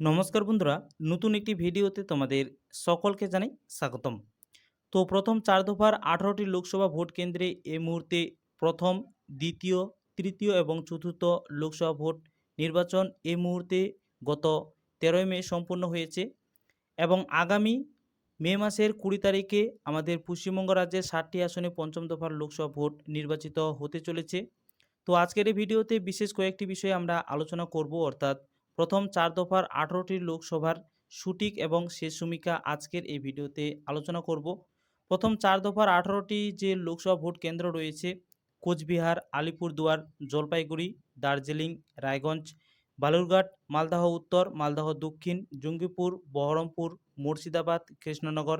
নমস্কার বন্ধুরা, নতুন একটি ভিডিওতে তোমাদের সকলকে জানাই স্বাগতম। তো প্রথম চার দফার আঠারোটি লোকসভা ভোট কেন্দ্রে এ মুহূর্তে প্রথম, দ্বিতীয়, তৃতীয় এবং চতুর্থ লোকসভা ভোট নির্বাচন এ মুহূর্তে গত তেরোই মে সম্পূর্ণ হয়েছে এবং আগামী মে মাসের কুড়ি তারিখে আমাদের পশ্চিমবঙ্গ রাজ্যের ষাটটি আসনে পঞ্চম দফার লোকসভা ভোট নির্বাচিত হতে চলেছে। তো আজকের এই ভিডিওতে বিশেষ কয়েকটি বিষয়ে আমরা আলোচনা করব, অর্থাৎ প্রথম চার দফার আঠারোটি লোকসভার সঠিক এবং শেষ সমীক্ষা আজকের এই ভিডিওতে আলোচনা করব। প্রথম চার দফার আঠারোটি যে লোকসভা ভোট কেন্দ্র রয়েছে, কোচবিহার, আলিপুরদুয়ার, জলপাইগুড়ি, দার্জিলিং, রায়গঞ্জ, বালুরঘাট, মালদহ উত্তর, মালদহ দক্ষিণ, জঙ্গিপুর, বহরমপুর, মুর্শিদাবাদ, কৃষ্ণনগর,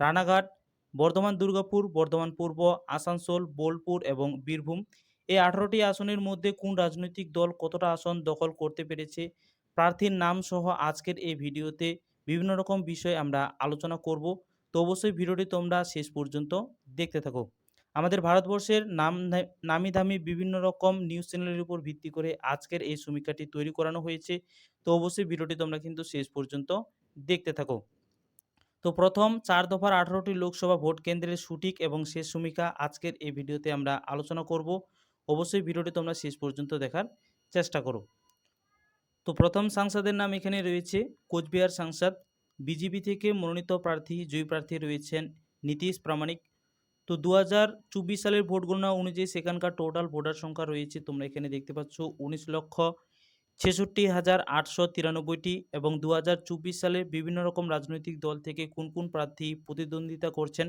রানাঘাট, বর্ধমান দুর্গাপুর, বর্ধমান পূর্ব, আসানসোল, বোলপুর এবং বীরভূম। এই আঠারোটি আসনের মধ্যে কোন রাজনৈতিক দল কতটা আসন দখল করতে পেরেছে? প্রার্থীর নাম সহ আজকের এই ভিডিওতে বিভিন্ন রকম বিষয় আমরা আলোচনা করব। তো অবশ্যই ভিডিওটি তোমরা শেষ পর্যন্ত দেখতে থাকো। আমাদের ভারতবর্ষের নাম নামি দামি বিভিন্ন রকম নিউজ চ্যানেলের উপর ভিত্তি করে আজকের এই সমীক্ষাটি তৈরি করানো হয়েছে। তো অবশ্যই ভিডিওটি তোমরা কিন্তু শেষ পর্যন্ত দেখতে থাকো। তো প্রথম চার দফার আঠারোটি লোকসভা ভোট কেন্দ্রের সঠিক এবং শেষ সমীক্ষা আজকের এই ভিডিওতে আমরা আলোচনা করব। অবশ্যই ভিডিওটি তোমরা শেষ পর্যন্ত দেখার চেষ্টা করো। তো প্রথম সাংসদের নাম এখানে রয়েছে কোচবিহার সাংসদ, বিজেপি থেকে মনোনীত প্রার্থী, জয়ী প্রার্থী রয়েছেন নীতিশ প্রামাণিক। তো দু হাজার চব্বিশ সালের ভোট গণনা অনুযায়ী সেখানকার টোটাল ভোটার সংখ্যা রয়েছে তোমরা এখানে দেখতে পাচ্ছ উনিশ লক্ষ ছেষট্টি হাজার আটশো তিরানব্বইটি এবং দু হাজার চব্বিশ সালে বিভিন্ন রকম রাজনৈতিক দল থেকে কোন কোন প্রার্থী প্রতিদ্বন্দ্বিতা করছেন।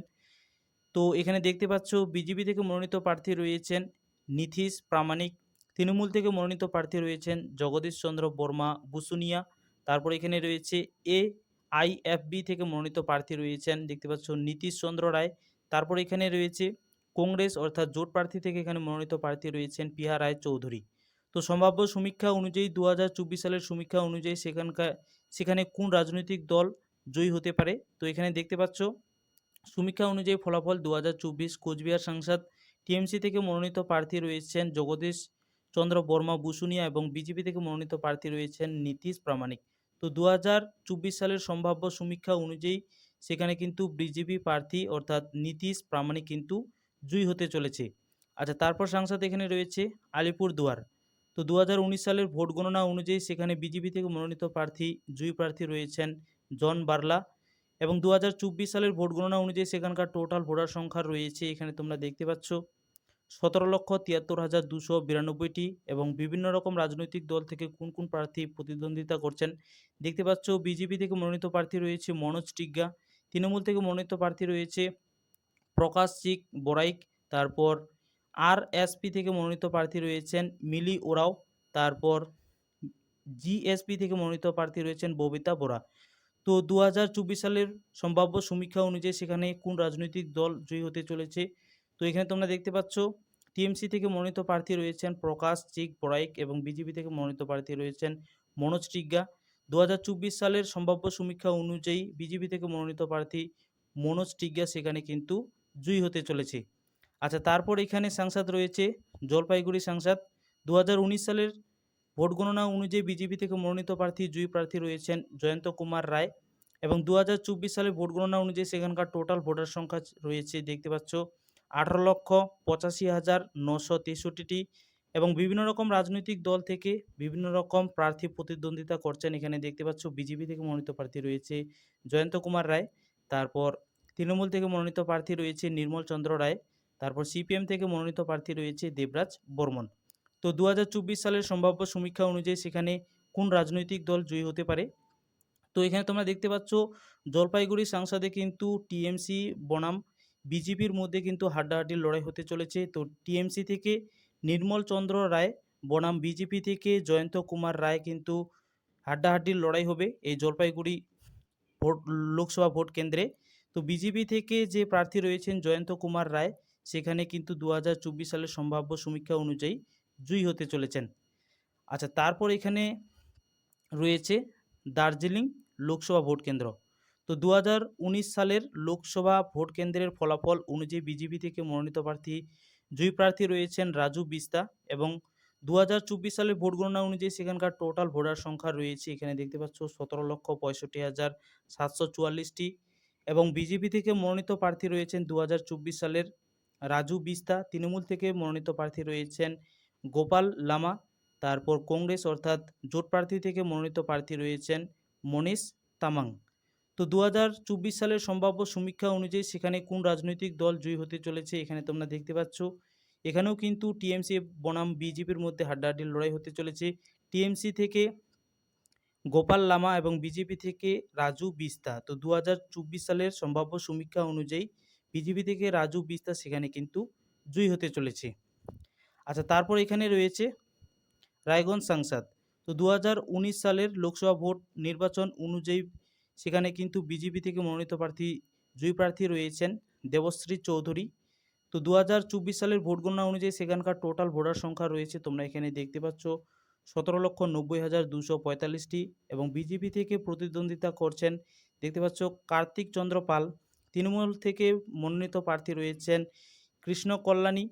তো এখানে দেখতে পাচ্ছ বিজেপি থেকে মনোনীত প্রার্থী রয়েছেন নীতিশ প্রামাণিক। তৃণমূল থেকে মনোনীত প্রার্থী রয়েছেন জগদীশ চন্দ্র বর্মা বুসুনিয়া। তারপর এখানে রয়েছে এ আইএফবি থেকে মনোনীত প্রার্থী রয়েছেন, দেখতে পাচ্ছ নীতিশ চন্দ্র রায়। তারপর এখানে রয়েছে কংগ্রেস অর্থাৎ জোট প্রার্থী থেকে এখানে মনোনীত প্রার্থী রয়েছেন পিহা রায় চৌধুরী। তো সম্ভাব্য সমীক্ষা অনুযায়ী দু হাজার চব্বিশ সালের সমীক্ষা অনুযায়ী সেখানকার সেখানে কোন রাজনৈতিক দল জয়ী হতে পারে? তো এখানে দেখতে পাচ্ছ, সমীক্ষা অনুযায়ী ফলাফল দু হাজার চব্বিশ কোচবিহার সাংসদ টিএমসি থেকে মনোনীত প্রার্থী রয়েছেন জগদীশ চন্দ্র বর্মা বুসুনিয়া এবং বিজেপি থেকে মনোনীত প্রার্থী রয়েছেন নীতিশ প্রামাণিক। তো দু হাজার চব্বিশ সালের সম্ভাব্য সমীক্ষা অনুযায়ী সেখানে কিন্তু বিজেপি প্রার্থী অর্থাৎ নীতিশ প্রামাণিক কিন্তু জয়ী হতে চলেছে। আচ্ছা তারপর সাংসদ এখানে রয়েছে আলিপুর দুয়ার তো দু হাজার উনিশ সালের ভোট গণনা অনুযায়ী সেখানে বিজেপি থেকে মনোনীত প্রার্থী, জয়ী প্রার্থী রয়েছেন জন বার্লা এবং দু হাজার চব্বিশ সালের ভোট গণনা অনুযায়ী সেখানকার টোটাল ভোটার সংখ্যা রয়েছে, এখানে তোমরা দেখতে পাচ্ছ। সতেরো লক্ষ তিয়াত্তর হাজার দুশো বিরানব্বইটি এবং বিভিন্ন রকম রাজনৈতিক দল থেকে কোন কোন প্রার্থী প্রতিদ্বন্দ্বিতা করছেন? দেখতে পাচ্ছ, বিজেপি থেকে মনোনীত প্রার্থী রয়েছে মনোজ টিগ্গা, তৃণমূল থেকে মনোনীত প্রার্থী রয়েছে প্রকাশ চিক বরাইক, তারপর আর এসপি থেকে মনোনীত প্রার্থী রয়েছেন মিলি ওরাও, তারপর জিএসপি থেকে মনোনীত প্রার্থী রয়েছেন ববিতা বোরা। তো দু হাজার চব্বিশ সালের সম্ভাব্য সমীক্ষা অনুযায়ী সেখানে কোন রাজনৈতিক দল জয়ী হতে চলেছে? তো এখানে তোমরা দেখতে পাচ্ছ, টিএমসি থেকে মনোনীত প্রার্থী রয়েছেন প্রকাশ চিক বড়াইক এবং বিজেপি থেকে মনোনীত প্রার্থী রয়েছেন মনোজ টিগ্গা। দু হাজার চব্বিশ সালের সম্ভাব্য সমীক্ষা অনুযায়ী বিজেপি থেকে মনোনীত প্রার্থী মনোজ টিগ্গা সেখানে কিন্তু জয়ী হতে চলেছে। আচ্ছা তারপর এখানে সাংসদ রয়েছে জলপাইগুড়ি সাংসদ। দু হাজার উনিশ সালের ভোট গণনা অনুযায়ী বিজেপি থেকে মনোনীত প্রার্থী, জয়ী প্রার্থী রয়েছেন জয়ন্ত কুমার রায় এবং দু সালে ভোট গণনা অনুযায়ী সেখানকার টোটাল ভোটার সংখ্যা রয়েছে, দেখতে পাচ্ছ আঠারো লক্ষ পঁচাশি হাজার নশো তেষট্টিটি এবং বিভিন্ন রকম রাজনৈতিক দল থেকে বিভিন্ন রকম প্রার্থী প্রতিদ্বন্দ্বিতা করছেন। এখানে দেখতে পাচ্ছ বিজেপি থেকে মনোনীত প্রার্থী রয়েছে জয়ন্ত কুমার রায়, তারপর তৃণমূল থেকে মনোনীত প্রার্থী রয়েছে নির্মল চন্দ্র রায়, তারপর সিপিএম থেকে মনোনীত প্রার্থী রয়েছে দেবরাজ বর্মন। তো দু হাজার চব্বিশ সালের সম্ভাব্য সমীক্ষা অনুযায়ী সেখানে কোন রাজনৈতিক দল জয়ী হতে পারে? তো এখানে তোমরা দেখতে পাচ্ছ জলপাইগুড়ি সাংসদে কিন্তু টিএমসি বনাম বিজেপির মধ্যে কিন্তু হাড্ডাহাড্ডির লড়াই হতে চলেছে। তো টিএমসি থেকে নির্মল চন্দ্র রায়, বনাম বিজেপি থেকে জয়ন্ত কুমার রায় কিন্তু হাড্ডাহাড্ডির লড়াই হবে এই জলপাইগুড়ি ভোট, লোকসভা ভোট কেন্দ্রে। তো বিজেপি থেকে যে প্রার্থী রয়েছেন জয়ন্ত কুমার রায়, সেখানে কিন্তু দু হাজার চব্বিশ সালের সম্ভাব্য সমীক্ষা অনুযায়ী জয়ী হতে চলেছেন। আচ্ছা তারপর এখানে রয়েছে দার্জিলিং লোকসভা ভোট কেন্দ্র। তো দু হাজার উনিশ সালের লোকসভা ভোট কেন্দ্রের ফলাফল অনুযায়ী বিজেপি থেকে মনোনীত প্রার্থী, জয়ী প্রার্থী রয়েছেন রাজু বিস্তা এবং দু হাজার চব্বিশ সালের ভোট গণনা অনুযায়ী সেখানকার টোটাল ভোটার সংখ্যা রয়েছে। এখানে দেখতে পাচ্ছ সতেরো লক্ষ পঁয়ষট্টি হাজার সাতশো চুয়াল্লিশটি এবং বিজেপি থেকে মনোনীত প্রার্থী রয়েছেন দু হাজার চব্বিশ সালের রাজু বিস্তা। তৃণমূল থেকে মনোনীত প্রার্থী রয়েছেন গোপাল লামা। তারপর কংগ্রেস অর্থাৎ জোট প্রার্থী থেকে মনোনীত প্রার্থী রয়েছেন মনীষ তামাং। তো দু হাজার চব্বিশ সালের সম্ভাব্য সমীক্ষা অনুযায়ী সেখানে কোন রাজনৈতিক দল জয়ী হতে চলেছে এখানে তোমরা দেখতে পাচ্ছ। এখানেও কিন্তু টিএমসি বনাম বিজেপির মধ্যে হাড্ডাহাড্ডি লড়াই হতে চলেছে। টিএমসি থেকে গোপাল লামা এবং বিজেপি থেকে রাজু বিস্তা। তো দু হাজার চব্বিশ সালের সম্ভাব্য সমীক্ষা অনুযায়ী বিজেপি থেকে রাজু বিস্তা সেখানে কিন্তু জয়ী হতে চলেছে। আচ্ছা তারপর এখানে রয়েছে রায়গঞ্জ সাংসদ। তো দু হাজার উনিশ সালের লোকসভা ভোট নির্বাচন অনুযায়ী সেখানে কিন্তু বিজেপি থেকে মনোনীত প্রার্থী, জয়ী প্রার্থী রয়েছেন দেবশ্রী চৌধুরী। তো দু হাজার চব্বিশ সালের ভোট গণনা অনুযায়ী সেখানকার টোটাল ভোটার সংখ্যা রয়েছে, তোমরা এখানে দেখতে পাচ্ছ, সতেরো লক্ষ নব্বই হাজার দুশো পঁয়তাল্লিশটি এবং বিজেপি থেকে প্রতিদ্বন্দ্বিতা করছেন, দেখতে পাচ্ছ, কার্তিক চন্দ্র পাল। তৃণমূল থেকে মনোনীত প্রার্থী রয়েছেন কৃষ্ণ কল্যাণী।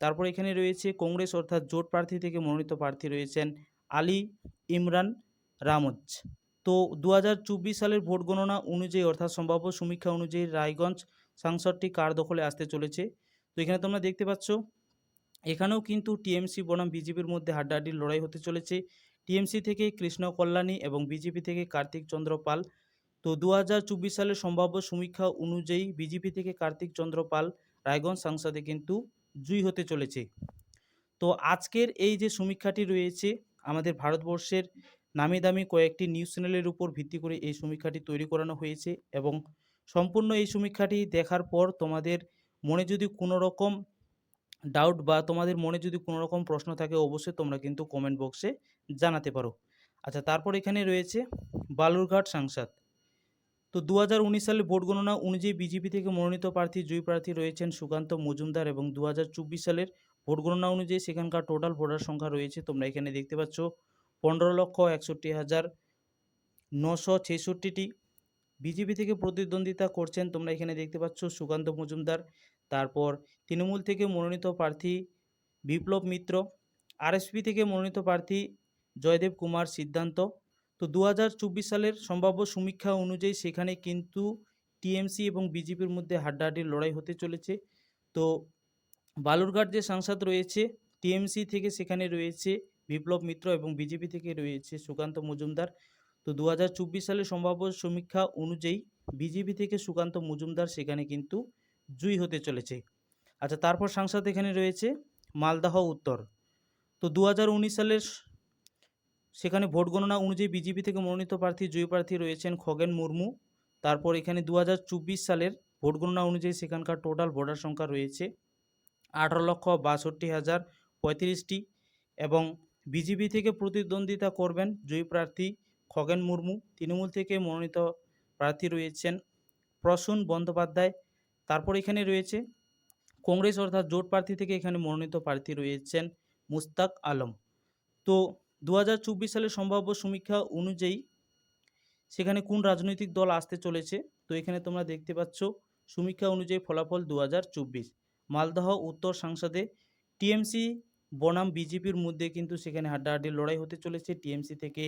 তারপর এখানে রয়েছে কংগ্রেস অর্থাৎ জোট প্রার্থী থেকে মনোনীত প্রার্থী রয়েছেন আলী ইমরান রামজ। তো দু হাজার চব্বিশ সালের ভোট গণনা অনুযায়ী, অর্থাৎ সম্ভাব্য সমীক্ষা অনুযায়ী রায়গঞ্জ সাংসদটি কার দখলে আসতে চলেছে? তো এখানে তোমরা দেখতে পাচ্ছ, এখানেও কিন্তু টিএমসি বনাম বিজেপির মধ্যে হাড্ডাহাড্ডির লড়াই হতে চলেছে। টিএমসি থেকে কৃষ্ণ কল্যাণী এবং বিজেপি থেকে কার্তিক চন্দ্র পাল। তো দু হাজার চব্বিশ সালের সম্ভাব্য সমীক্ষা অনুযায়ী বিজেপি থেকে কার্তিক চন্দ্র পাল রায়গঞ্জ সাংসদে কিন্তু জয়ী হতে চলেছে। তো আজকের এই যে সমীক্ষাটি রয়েছে আমাদের ভারতবর্ষের নামি দামি কয়েকটি নিউজ চ্যানেলের উপর ভিত্তি করে এই সমীক্ষাটি তৈরি করানো হয়েছে এবং সম্পূর্ণ এই সমীক্ষাটি দেখার পর তোমাদের মনে যদি কোনো রকম ডাউট বা তোমাদের মনে যদি কোনো রকম প্রশ্ন থাকে, অবশ্যই তোমরা কিন্তু কমেন্ট বক্সে জানাতে পারো। আচ্ছা তারপর এখানে রয়েছে বালুরঘাট সাংসদ। তো দু হাজার উনিশ সালে ভোট গণনা অনুযায়ী বিজেপি থেকে মনোনীত প্রার্থী, জয়ী প্রার্থী রয়েছেন সুকান্ত মজুমদার এবং দু হাজার চব্বিশ সালের ভোট গণনা অনুযায়ী সেখানকার টোটাল ভোটার সংখ্যা রয়েছে, তোমরা এখানে দেখতে পাচ্ছ পনেরো লক্ষ একষট্টি হাজার নশো ছেষট্টিটি। বিজেপি থেকে প্রতিদ্বন্দ্বিতা করছেন তোমরা এখানে দেখতে পাচ্ছ সুকান্ত মজুমদার, তারপর তৃণমূল থেকে মনোনীত প্রার্থী বিপ্লব মিত্র, আরএসপি থেকে মনোনীত প্রার্থী জয়দেব কুমার সিদ্ধান্ত। তো দু হাজার চব্বিশ সালের সম্ভাব্য সমীক্ষা অনুযায়ী সেখানে কিন্তু টিএমসি এবং বিজেপির মধ্যে হাড্ডাহাড্ডির লড়াই হতে চলেছে। তো বালুরঘাট যে সাংসদ রয়েছে, টিএমসি থেকে সেখানে রয়েছে বিপ্লব মিত্র এবং বিজেপি থেকে রয়েছে সুকান্ত মজুমদার। তো দু হাজার চব্বিশ সালের সম্ভাব্য সমীক্ষা অনুযায়ী বিজেপি থেকে সুকান্ত মজুমদার সেখানে কিন্তু জয়ী হতে চলেছে। আচ্ছা তারপর সাংসদ এখানে রয়েছে মালদাহ উত্তর। তো দু হাজার উনিশ সালের সেখানে ভোট গণনা অনুযায়ী বিজেপি থেকে মনোনীত প্রার্থী, জয়ী প্রার্থী রয়েছেন খগেন মুর্মু। তারপর এখানে দু হাজার চব্বিশ সালের ভোট গণনা অনুযায়ী সেখানকার টোটাল ভোটার সংখ্যা রয়েছে আঠারো লক্ষ বাষট্টি হাজার পঁয়ত্রিশটি এবং বিজেপি থেকে প্রতিদ্বন্দ্বিতা করবেন জয়ী প্রার্থী খগেন মুর্মু। তৃণমূল থেকে মনোনীত প্রার্থী রয়েছেন প্রসূন বন্দ্যোপাধ্যায়। তারপর এখানে রয়েছে কংগ্রেস অর্থাৎ জোট প্রার্থী থেকে এখানে মনোনীত প্রার্থী রয়েছেন মুস্তাক আলম। তো দু সালের সম্ভাব্য সমীক্ষা অনুযায়ী সেখানে কোন রাজনৈতিক দল আসতে চলেছে? তো এখানে তোমরা দেখতে পাচ্ছ সমীক্ষা অনুযায়ী ফলাফল দু হাজার চব্বিশ। মালদহ উত্তর সংসদে টিএমসি বনাম বিজেপির মধ্যে কিন্তু সেখানে হাড্ডাহাড্ডি লড়াই হতে চলেছে। টিএমসি থেকে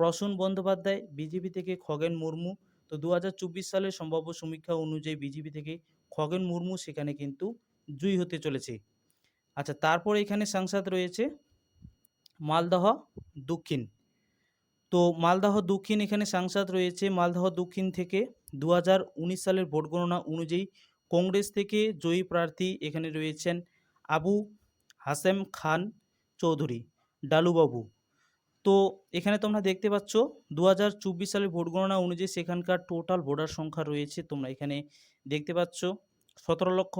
প্রসূন বন্দ্যোপাধ্যায়, বিজেপি থেকে খগেন মুর্মু। তো দু হাজার চব্বিশ সালের সম্ভাব্য সমীক্ষা অনুযায়ী বিজেপি থেকে খগেন মুর্মু সেখানে কিন্তু জয়ী হতে চলেছে। আচ্ছা তারপর এখানে সাংসদ রয়েছে মালদহ দক্ষিণ। তো মালদহ দক্ষিণ এখানে সাংসদ রয়েছে। মালদহ দক্ষিণ থেকে দু হাজার উনিশ সালের ভোট গণনা অনুযায়ী কংগ্রেস থেকে জয়ী প্রার্থী এখানে রয়েছেন আবু হাসেম খান চৌধুরী, ডালুবাবু। তো এখানে তোমরা দেখতে পাচ্ছ দু হাজার চব্বিশ সালের ভোট গণনা অনুযায়ী সেখানকার টোটাল ভোটার সংখ্যা রয়েছে, তোমরা এখানে দেখতে পাচ্ছ। সতেরো লক্ষ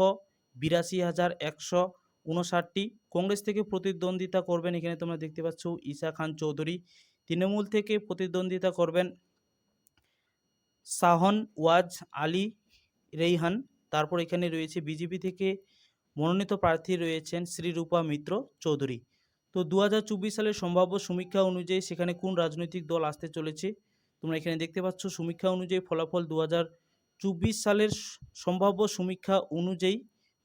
বিরাশি হাজার একশো উনষাটটি। কংগ্রেস থেকে প্রতিদ্বন্দ্বিতা করবেন এখানে তোমরা দেখতে পাচ্ছ ঈশা খান চৌধুরী। তৃণমূল থেকে প্রতিদ্বন্দ্বিতা করবেন শাহন ওয়াজ আলী রেইহান। তারপর এখানে রয়েছে বিজেপি থেকে মনোনীত প্রার্থী রয়েছেন শ্রীরূপা মিত্র চৌধুরী। তো দু হাজার চব্বিশ সালের সম্ভাব্য সমীক্ষা অনুযায়ী সেখানে কোন রাজনৈতিক দল আসতে চলেছে? তোমরা এখানে দেখতে পাচ্ছ, সমীক্ষা অনুযায়ী ফলাফল দু সালের সম্ভাব্য সমীক্ষা অনুযায়ী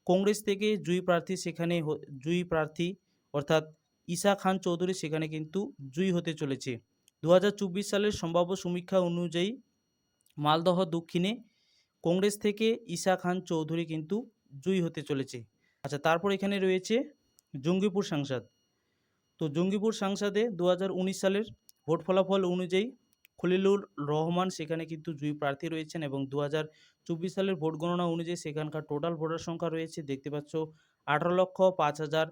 কংগ্রেস থেকে জয়ী প্রার্থী সেখানে জয়ী প্রার্থী অর্থাৎ ঈশা খান চৌধুরী সেখানে কিন্তু জয়ী হতে চলেছে। দু হাজার চব্বিশ সালের সম্ভাব্য সমীক্ষা অনুযায়ী মালদহ দক্ষিণে কংগ্রেস থেকে ঈশা খান চৌধুরী কিন্তু জয়ী হতে চলেছে। আচ্ছা তারপর এখানে রয়েছে জঙ্গিপুর সাংসদ। তো জঙ্গিপুর সাংসদে দু হাজার উনিশ সালের ভোট ফলাফল অনুযায়ী খলিলুর রহমান সেখানে কিন্তু জয়ী প্রার্থী রয়েছেন এবং দু সালের ভোট গণনা অনুযায়ী সেখানকার টোটাল ভোটার সংখ্যা রয়েছে, দেখতে পাচ্ছ, আঠারো লক্ষ পাঁচ হাজার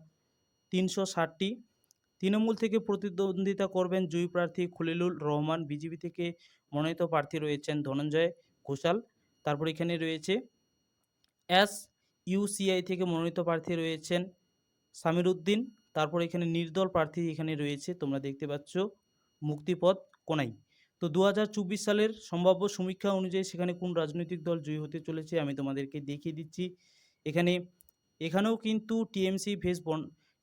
তিনশো ষাটটি। তৃণমূল থেকে প্রতিদ্বন্দ্বিতা করবেন জয়ী প্রার্থী খলিলুর রহমান। বিজেপি থেকে মনোনীত প্রার্থী রয়েছেন ধনঞ্জয় ঘোষাল। তারপর এখানে রয়েছে এস ইউসিআই থেকে মনোনীত প্রার্থী রয়েছেন সামির উদ্দিন তারপর এখানে নির্দল প্রার্থী এখানে রয়েছে, তোমরা দেখতে পাচ্ছ মুক্তিপদ কোনাই। তো দু হাজার চব্বিশ সালের সম্ভাব্য সমীক্ষা অনুযায়ী সেখানে কোন রাজনৈতিক দল জয়ী হতে চলেছে আমি তোমাদেরকে দেখিয়ে দিচ্ছি। এখানে, এখানেও কিন্তু টিএমসি ভেস বন,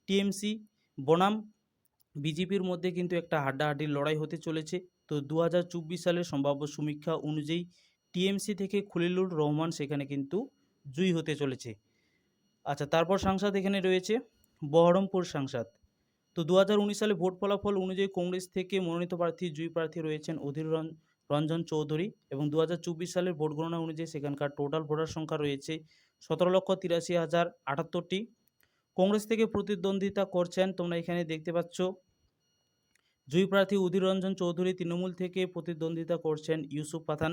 টিএমসি বনাম বিজেপির মধ্যে কিন্তু একটা হাড্ডাহাড্ডির লড়াই হতে চলেছে। তো দু হাজার চব্বিশ সালের সম্ভাব্য সমীক্ষা অনুযায়ী টিএমসি থেকে খলিলুর রহমান সেখানে কিন্তু জয়ী হতে চলেছে। আচ্ছা তারপর সাংসদ এখানে রয়েছে বহরমপুর সাংসদ। তো দু হাজার উনিশ সালে ভোট ফলাফল অনুযায়ী কংগ্রেস থেকে মনোনীত প্রার্থী জুই প্রার্থী রয়েছেন অধীর রঞ্জন চৌধুরী এবং দু হাজার চব্বিশ সালের ভোট গণনা অনুযায়ী সেখানকার টোটাল ভোটার সংখ্যা রয়েছে সতেরো লক্ষ তিরাশি হাজার আটাত্তরটি। কংগ্রেস থেকে প্রতিদ্বন্দ্বিতা করছেন, তোমরা এখানে দেখতে পাচ্ছ জুই প্রার্থী অধীর রঞ্জন চৌধুরী, তৃণমূল থেকে প্রতিদ্বন্দ্বিতা করছেন ইউসুফ পাঠান।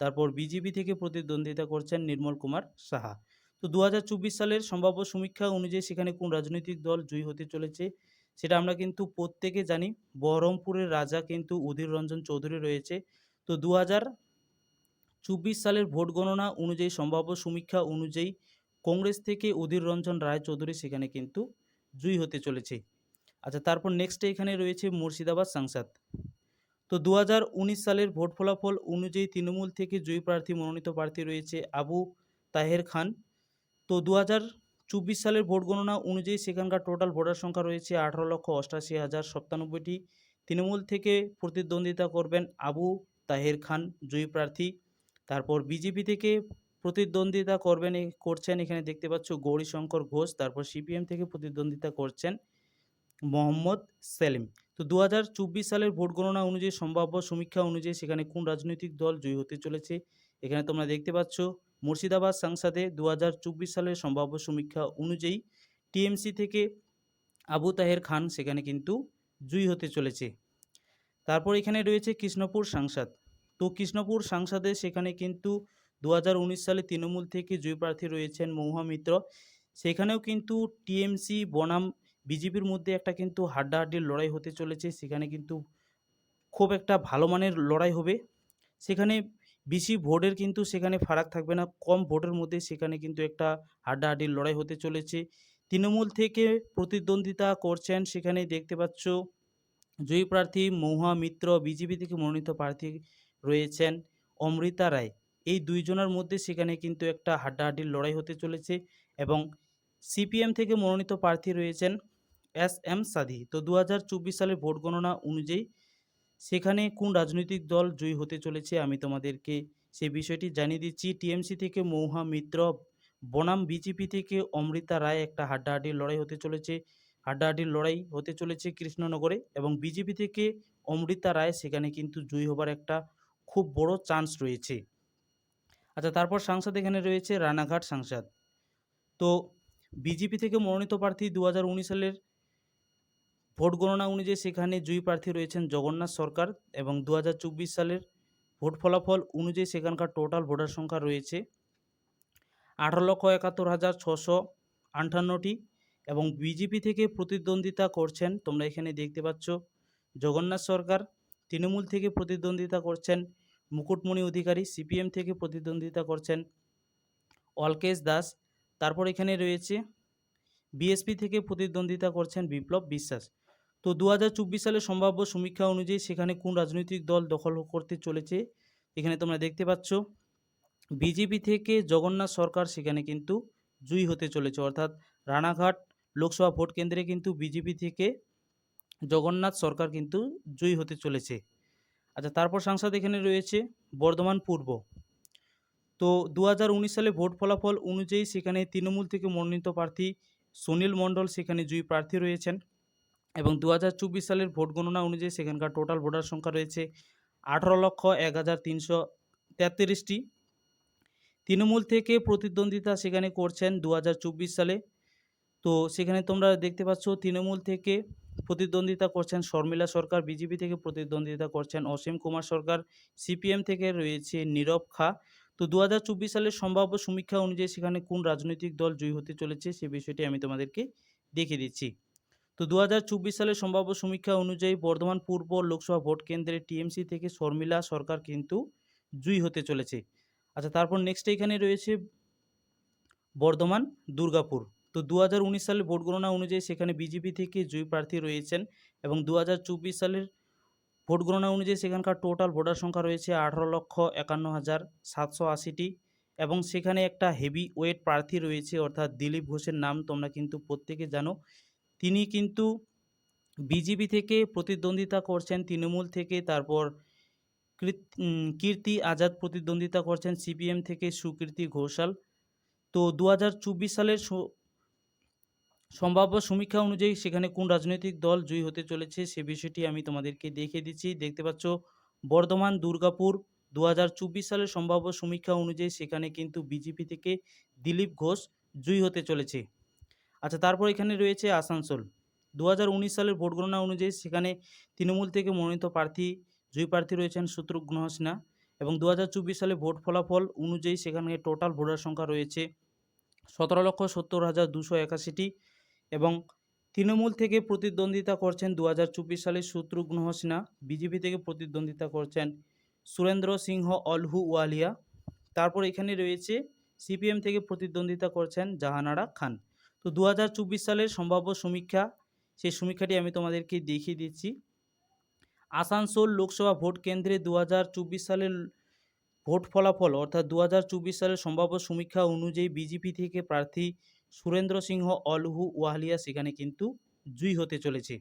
তারপর বিজেপি থেকে প্রতিদ্বন্দ্বিতা করছেন নির্মল কুমার সাহা। তো দু হাজার চব্বিশ সালের সম্ভাব্য সমীক্ষা অনুযায়ী সেখানে কোন রাজনৈতিক দল জয়ী হতে চলেছে সেটা আমরা কিন্তু প্রত্যেকে জানি। বহরমপুরের রাজা কিন্তু অধীর রঞ্জন চৌধুরী রয়েছে। তো দু চব্বিশ সালের ভোট গণনা অনুযায়ী সম্ভাব্য সমীক্ষা অনুযায়ী কংগ্রেস থেকে অধীর রঞ্জন রায় চৌধুরী সেখানে কিন্তু জয়ী হতে চলেছে। আচ্ছা তারপর নেক্সট এখানে রয়েছে মুর্শিদাবাদ সাংসদ। তো দু হাজার উনিশ সালের ভোট ফলাফল অনুযায়ী তৃণমূল থেকে জয়ী প্রার্থী মনোনীত প্রার্থী রয়েছে আবু তাহের খান। তো দু চব্বিশ সালের ভোট গণনা অনুযায়ী সেখানকার টোটাল ভোটার সংখ্যা রয়েছে আঠারো লক্ষ অষ্টাশি হাজার সপ্তানব্বইটি। তৃণমূল থেকে প্রতিদ্বন্দ্বিতা করবেন আবু তাহের খান, জয়ী প্রার্থী। তারপর বিজেপি থেকে প্রতিদ্বন্দ্বিতা করবেন করছেন এখানে দেখতে পাচ্ছ গৌরীশঙ্কর ঘোষ। তারপর সিপিএম থেকে প্রতিদ্বন্দ্বিতা করছেন মোহাম্মদ সেলিম। তো দু হাজার চব্বিশ সালের ভোট গণনা অনুযায়ী, সম্ভাব্য সমীক্ষা অনুযায়ী সেখানে কোন রাজনৈতিক দল জয়ী হতে চলেছে? এখানে তোমরা দেখতে পাচ্ছ, মুর্শিদাবাদ সংসদে দু সালের সম্ভাব্য সমীক্ষা অনুযায়ী টিএমসি থেকে আবু তাহের খান সেখানে কিন্তু জয়ী হতে চলেছে। তারপর এখানে রয়েছে কৃষ্ণপুর সাংসদ। তো কৃষ্ণপুর সাংসদে সেখানে কিন্তু দু হাজার উনিশ সালে তৃণমূল থেকে জয়ী প্রার্থী রয়েছেন মহুয়া মিত্র। সেখানেও কিন্তু টিএমসি, বনাম বিজেপির মধ্যে একটা কিন্তু হাড্ডাহাড্ডির লড়াই হতে চলেছে, সেখানে কিন্তু খুব একটা ভালো মানের লড়াই হবে। সেখানে বেশি ভোটের কিন্তু সেখানে ফারাক থাকবে না, কম ভোটের মধ্যে সেখানে কিন্তু একটা হাড্ডাহাড্ডির লড়াই হতে চলেছে। তৃণমূল থেকে প্রতিদ্বন্দ্বিতা করছেন সেখানে দেখতে পাচ্ছ জয়ী প্রার্থী মহুয়া মিত্র বিজেপি থেকে মনোনীত প্রার্থী রয়েছেন অমৃতা রায়। এই দুইজনের মধ্যে সেখানে কিন্তু একটা হাড্ডাহাড্ডির লড়াই হতে চলেছে এবং সিপিএম থেকে মনোনীত প্রার্থী রয়েছেন এস এম সাদি। তো দু সালের ভোট গণনা অনুযায়ী সেখানে কোন রাজনৈতিক দল জয়ী হতে চলেছে আমি তোমাদেরকে সেই বিষয়টি জানিয়ে দিচ্ছি। টিএমসি থেকে মৌহা মিত্র, বনাম বিজেপি থেকে অমৃতা রায় একটা হাড্ডাহাড্ডির লড়াই হতে চলেছে। হাড্ডাহাড্ডির লড়াই হতে চলেছে কৃষ্ণনগরে এবং বিজেপি থেকে অমৃতা রায় সেখানে কিন্তু জয়ী হবার একটা খুব বড় চান্স রয়েছে। আচ্ছা তারপর সাংসদ এখানে রয়েছে রানাঘাট সাংসদ। তো বিজেপি থেকে মনোনীত প্রার্থী দু হাজার উনিশ সালের ভোট গণনা অনুযায়ী সেখানে জয়ী প্রার্থী রয়েছেন জগন্নাথ সরকার এবং দু হাজার চব্বিশ সালের ভোট ফলাফল অনুযায়ী সেখানকার টোটাল ভোটার সংখ্যা রয়েছে আঠারো লক্ষ একাত্তর হাজার ছশো আটান্নটি এবং বিজেপি থেকে প্রতিদ্বন্দ্বিতা করছেন, তোমরা এখানে দেখতে পাচ্ছ, জগন্নাথ সরকার, তৃণমূল থেকে প্রতিদ্বন্দ্বিতা করছেন, মুকুটমণি অধিকারী, সিপিএম থেকে প্রতিদ্বন্দ্বিতা করছেন অলকেশ দাস, তারপর এখানে রয়েছে, বিএসপি থেকে প্রতিদ্বন্দ্বিতা করছেন বিপ্লব বিশ্বাস। তো দু সালের সম্ভাব্য সমীক্ষা অনুযায়ী সেখানে কোন রাজনৈতিক দল দখল করতে চলেছে? এখানে তোমরা দেখতে পাচ্ছ, বিজেপি থেকে জগন্নাথ সরকার সেখানে কিন্তু জয়ী হতে চলেছে। অর্থাৎ রানাঘাট লোকসভা ভোট কেন্দ্রে কিন্তু বিজেপি থেকে জগন্নাথ সরকার কিন্তু জয়ী হতে চলেছে। আচ্ছা তারপর সাংসদ এখানে রয়েছে বর্ধমান পূর্ব। তো দু হাজার উনিশ সালে ভোট ফলাফল অনুযায়ী সেখানে তৃণমূল থেকে মনোনীত প্রার্থী সুনীল মণ্ডল সেখানে জয়ী প্রার্থী রয়েছেন। এবং দু হাজার চব্বিশ সালের ভোট গণনা অনুযায়ী সেখানকার টোটাল ভোটার সংখ্যা রয়েছে আঠারো লক্ষ এক হাজার তিনশো তেত্রিশটি। তৃণমূল থেকে প্রতিদ্বন্দ্বিতা সেখানে করছেন দু হাজার চব্বিশ সালে। তো সেখানে তোমরা দেখতে পাচ্ছ তৃণমূল থেকে প্রতিদ্বন্দ্বিতা করছেন শর্মিলা সরকার, বিজেপি থেকে প্রতিদ্বন্দ্বিতা করছেন অসীম কুমার সরকার, সিপিএম থেকে রয়েছে নীরব খা। তো দু হাজার চব্বিশ সালের সম্ভাব্য সমীক্ষা অনুযায়ী সেখানে কোন রাজনৈতিক দল জয়ী হতে চলেছে সে বিষয়টি আমি তোমাদেরকে দেখিয়ে দিচ্ছি। তো দু হাজার চব্বিশ সালের সম্ভাব্য সমীক্ষা অনুযায়ী বর্ধমান পূর্ব লোকসভা ভোট কেন্দ্রে টিএমসি থেকে শর্মিলা সরকার কিন্তু জয়ী হতে চলেছে। আচ্ছা তারপর নেক্সট এখানে রয়েছে বর্ধমান, দুর্গাপুর। তো দু হাজার উনিশ সালের ভোট গণনা অনুযায়ী সেখানে বিজেপি থেকে জয়ী প্রার্থী রয়েছেন এবং দু হাজার চব্বিশ সালের ভোট গণনা অনুযায়ী সেখানকার টোটাল ভোটার সংখ্যা রয়েছে আঠারো লক্ষ একান্ন হাজার সাতশো আশিটি এবং সেখানে একটা হেভি ওয়েট প্রার্থী রয়েছে অর্থাৎ দিলীপ ঘোষের নাম তোমরা কিন্তু প্রত্যেকে জানো। তিনি কিন্তু বিজেপি থেকে প্রতিদ্বন্দ্বিতা করছেন তৃণমূল থেকে, তারপর কীর্তি আজাদ প্রতিদ্বন্দ্বিতা করছেন সিপিএম থেকে সুকীর্তি ঘোষাল। তো দু হাজার চব্বিশ সালের সম্ভাব্য সমীক্ষা অনুযায়ী সেখানে কোন রাজনৈতিক দল জয়ী হতে চলেছে সে বিষয়টি আমি তোমাদেরকে দেখিয়ে দিচ্ছি। দেখতে পাচ্ছ, বর্ধমান, দুর্গাপুর দু হাজার চব্বিশ সালের সম্ভাব্য সমীক্ষা অনুযায়ী সেখানে কিন্তু বিজেপি থেকে দিলীপ ঘোষ জয়ী হতে চলেছে। আচ্ছা তারপর এখানে রয়েছে আসানসোল। দু হাজার উনিশ সালের ভোট গণনা অনুযায়ী সেখানে তৃণমূল থেকে মনোনীত প্রার্থী, জয়ী প্রার্থী রয়েছেন শত্রুঘ্ন সিনহা এবং দু হাজার চব্বিশ সালে ভোট ফলাফল অনুযায়ী সেখানে টোটাল ভোটার সংখ্যা রয়েছে সতেরো লক্ষ সত্তর হাজার দুশো একাশিটি এবং তৃণমূল থেকে প্রতিদ্বন্দ্বিতা করছেন দু হাজার চব্বিশ সালে শত্রুঘ্ন সিনহা বিজেপি থেকে প্রতিদ্বন্দ্বিতা করছেন সুরেন্দ্র সিংহ, অলহু ওয়ালিয়া। তারপর এখানে রয়েছে সিপিএম থেকে প্রতিদ্বন্দ্বিতা করছেন জাহানারা খান। তো দু হাজার চব্বিশ সালের সম্ভাব্য সমীক্ষা, সেই সমীক্ষাটি আমি তোমাদেরকে দেখিয়ে দিচ্ছি। আসানসোল লোকসভা ভোট কেন্দ্রে দু হাজার চব্বিশ সালের ভোট ফলাফল, অর্থাৎ দু হাজার চব্বিশ সালের সম্ভাব্য সমীক্ষা অনুযায়ী বিজেপি থেকে প্রার্থী সুরেন্দ্র সিংহ, অলহু, ওয়াহলিয়া সেখানে কিন্তু জয়ী হতে চলেছে।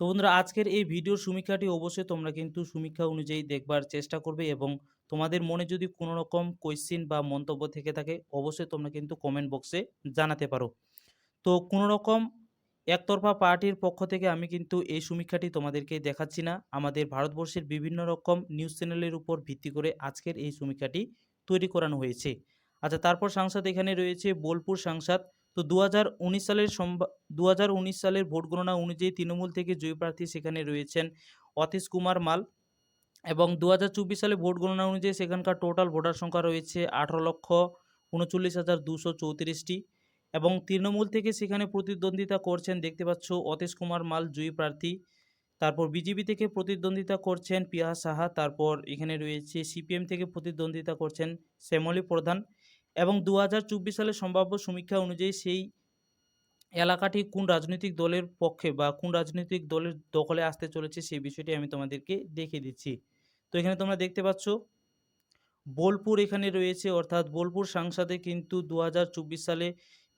তো বন্ধুরা, আজকের এই ভিডিওর সমীক্ষাটি অবশ্যই তোমরা কিন্তু সমীক্ষা অনুযায়ী দেখবার চেষ্টা করবে এবং তোমাদের মনে যদি কোনো রকম কোয়েশ্চেন বা মন্তব্য থেকে থাকে, অবশ্যই তোমরা কিন্তু কমেন্ট বক্সে জানাতে পারো। তো কোনো রকম একতরফা পার্টির পক্ষ থেকে আমি কিন্তু এই সমীক্ষাটি তোমাদেরকে দেখাচ্ছি না। আমাদের ভারতবর্ষের বিভিন্ন রকম নিউজ চ্যানেলের উপর ভিত্তি করে আজকের এই সমীক্ষাটি তৈরি করানো হয়েছে। আচ্ছা তারপর সাংসদ এখানে রয়েছে বোলপুর সাংসদ। তো দু হাজার উনিশ সালের দু সালের ভোট গণনা অনুযায়ী তৃণমূল থেকে জয়ী প্রার্থী সেখানে রয়েছেন অতীশ কুমার মাল এবং দু হাজার চব্বিশ সালে ভোট গণনা অনুযায়ী সেখানকার টোটাল ভোটার সংখ্যা রয়েছে আঠারো লক্ষ উনচল্লিশ হাজার দুশো চৌত্রিশটি। এবং তৃণমূল থেকে সেখানে প্রতিদ্বন্দ্বিতা করছেন, দেখতে পাচ্ছ অতীশ কুমার মাল, জয়ী প্রার্থী। তারপর বিজেপি থেকে প্রতিদ্বন্দ্বিতা করছেন পিয়া সাহা, তারপর এখানে রয়েছে সিপিএম থেকে প্রতিদ্বন্দ্বিতা করছেন শ্যামলী প্রধান। এবং দু হাজার চব্বিশ সালের সম্ভাব্য সমীক্ষা অনুযায়ী সেই এলাকাটি কোন রাজনৈতিক দলের পক্ষে বা কোন রাজনৈতিক দলের দখলে আসতে চলেছে সেই বিষয়টি আমি তোমাদেরকে দেখিয়ে দিচ্ছি। তো এখানে তোমরা দেখতে পাচ্ছ, বোলপুর এখানে রয়েছে, অর্থাৎ বোলপুর সাংসদে কিন্তু দু হাজার চব্বিশ সালে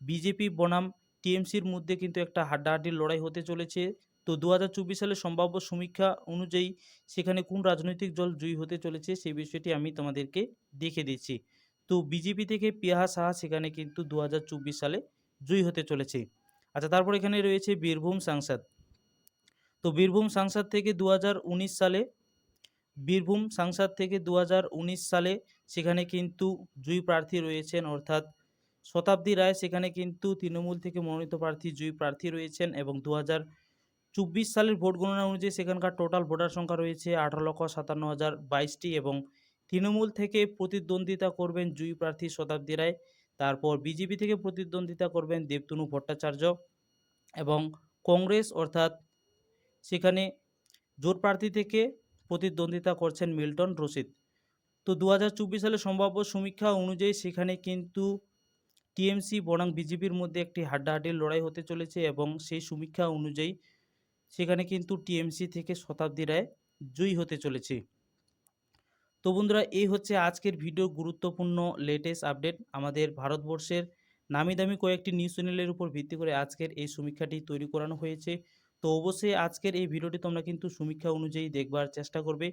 বিজেপি বনাম টিএমসির মধ্যে কিন্তু একটা হাড্ডাহাড্ডির লড়াই হতে চলেছে। তো দু হাজার চব্বিশ সালে সম্ভাব্য সমীক্ষা অনুযায়ী সেখানে কোন রাজনৈতিক দল জয়ী হতে চলেছে সেই বিষয়টি আমি তোমাদেরকে দেখে দিচ্ছি। তো বিজেপি থেকে পিয়াহা সাহা সেখানে কিন্তু দু হাজার চব্বিশ সালে জয়ী হতে চলেছে। আচ্ছা তারপর এখানে রয়েছে বীরভূম সাংসদ। তো বীরভূম সাংসদ থেকে দু হাজার উনিশ সালে, বীরভূম সাংসদ থেকে দু হাজার উনিশ সালে সেখানে কিন্তু জয়ী প্রার্থী রয়েছেন অর্থাৎ শতাব্দী রায় সেখানে কিন্তু তৃণমূল থেকে মনোনীত প্রার্থী, জয়ী প্রার্থী রয়েছেন এবং দু চব্বিশ সালের ভোট গণনা অনুযায়ী সেখানকার টোটাল ভোটার সংখ্যা রয়েছে আঠারো লক্ষ সাতান্ন হাজার বাইশটি এবং তৃণমূল থেকে প্রতিদ্বন্দ্বিতা করবেন জয়ী প্রার্থী শতাব্দী রায়। তারপর বিজেপি থেকে প্রতিদ্বন্দ্বিতা করবেন দেবতনু ভট্টাচার্য এবং কংগ্রেস অর্থাৎ সেখানে জোট প্রার্থী থেকে প্রতিদ্বন্দ্বিতা করছেন মিল্টন রশিদ। তো দু সালে সম্ভাব্য সমীক্ষা অনুযায়ী সেখানে কিন্তু টিএমসি বনাম বিজেপির মধ্যে একটি হাড্ডাহাড্ডির লড়াই হতে চলেছে এবং সেই সমীক্ষা অনুযায়ী সেখানে কিন্তু টিএমসি থেকে শতাব্দী রায় জয়ী হতে চলেছে। তো বন্ধুরা, এই হচ্ছে আজকের ভিডিও গুরুত্বপূর্ণ লেটেস্ট আপডেট আমাদের ভারতবর্ষের নামি দামি কয়েকটি নিউজ চ্যানেলের উপর ভিত্তি করে আজকের এই সমীক্ষাটি তৈরি করানো হয়েছে। তো অবশ্যই আজকের এই ভিডিওটি তোমরা কিন্তু সমীক্ষা অনুযায়ী দেখবার চেষ্টা করবে।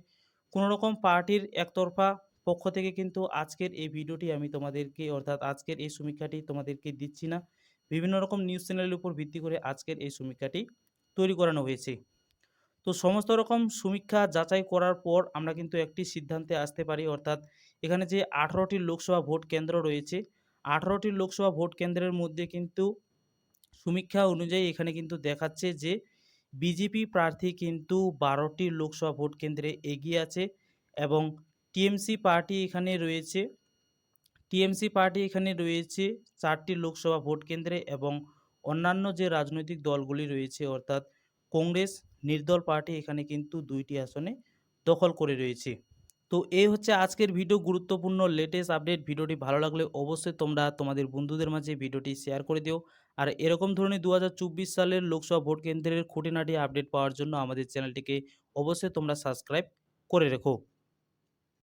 কোনো রকম পার্টির একতরফা পক্ষ থেকে কিন্তু আজকের এই ভিডিওটি আমি তোমাদেরকে, অর্থাৎ আজকের এই সমীক্ষাটি তোমাদেরকে দিচ্ছি না। বিভিন্ন রকম নিউজ চ্যানেলের উপর ভিত্তি করে আজকের এই সমীক্ষাটি তৈরি করানো হয়েছে। তো সমস্ত রকম সমীক্ষা যাচাই করার পর আমরা কিন্তু একটি সিদ্ধান্তে আসতে পারি, অর্থাৎ এখানে যে আঠারোটি লোকসভা ভোট কেন্দ্র রয়েছে, আঠারোটি লোকসভা ভোট কেন্দ্রের মধ্যে কিন্তু সমীক্ষা অনুযায়ী এখানে কিন্তু দেখাচ্ছে যে বিজেপি প্রার্থী কিন্তু বারোটি লোকসভা ভোট কেন্দ্রে এগিয়ে আছে এবং টিএমসি পার্টি এখানে রয়েছে। টিএমসি পার্টি এখানে রয়েছে চারটি লোকসভা ভোট কেন্দ্রে এবং অন্যান্য যে রাজনৈতিক দলগুলি রয়েছে, অর্থাৎ কংগ্রেস, নির্দল পার্টি এখানে কিন্তু দুইটি আসনে দখল করে রয়েছে। তো এই হচ্ছে আজকের ভিডিও, গুরুত্বপূর্ণ লেটেস্ট আপডেট ভিডিওটি ভালো লাগলে অবশ্যই তোমরা তোমাদের বন্ধুদের মাঝে ভিডিওটি শেয়ার করে দিও। আর এরকম ধরনের দু হাজার চব্বিশ সালের লোকসভা ভোট কেন্দ্রের খুঁটিনাটি আপডেট পাওয়ার জন্য আমাদের চ্যানেলটিকে অবশ্যই তোমরা সাবস্ক্রাইব করে রেখো।